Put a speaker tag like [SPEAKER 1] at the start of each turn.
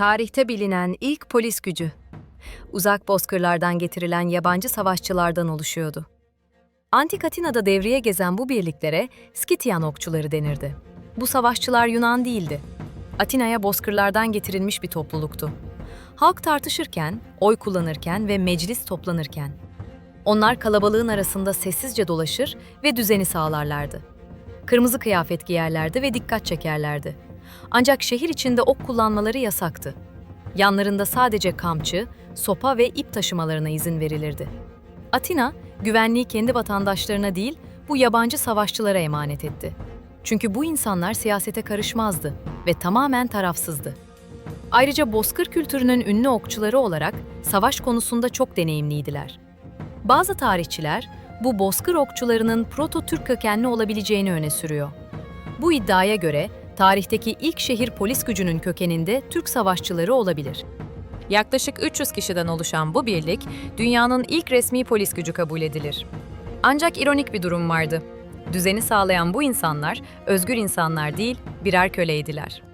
[SPEAKER 1] Tarihte bilinen ilk polis gücü. Uzak bozkırlardan getirilen yabancı savaşçılardan oluşuyordu. Antik Atina'da devreye gezen bu birliklere Skityan okçuları denirdi. Bu savaşçılar Yunan değildi. Atina'ya bozkırlardan getirilmiş bir topluluktu. Halk tartışırken, oy kullanırken ve meclis toplanırken. Onlar kalabalığın arasında sessizce dolaşır ve düzeni sağlarlardı. Kırmızı kıyafet giyerlerdi ve dikkat çekerlerdi. Ancak şehir içinde ok kullanmaları yasaktı. Yanlarında sadece kamçı, sopa ve ip taşımalarına izin verilirdi. Atina, güvenliği kendi vatandaşlarına değil, bu yabancı savaşçılara emanet etti. Çünkü bu insanlar siyasete karışmazdı ve tamamen tarafsızdı. Ayrıca bozkır kültürünün ünlü okçuları olarak savaş konusunda çok deneyimliydiler. Bazı tarihçiler bu bozkır okçularının proto-Türk kökenli olabileceğini öne sürüyor. Bu iddiaya göre tarihteki ilk şehir polis gücünün kökeninde Türk savaşçıları olabilir.
[SPEAKER 2] Yaklaşık 300 kişiden oluşan bu birlik, dünyanın ilk resmi polis gücü kabul edilir. Ancak ironik bir durum vardı. Düzeni sağlayan bu insanlar, özgür insanlar değil, birer köleydiler.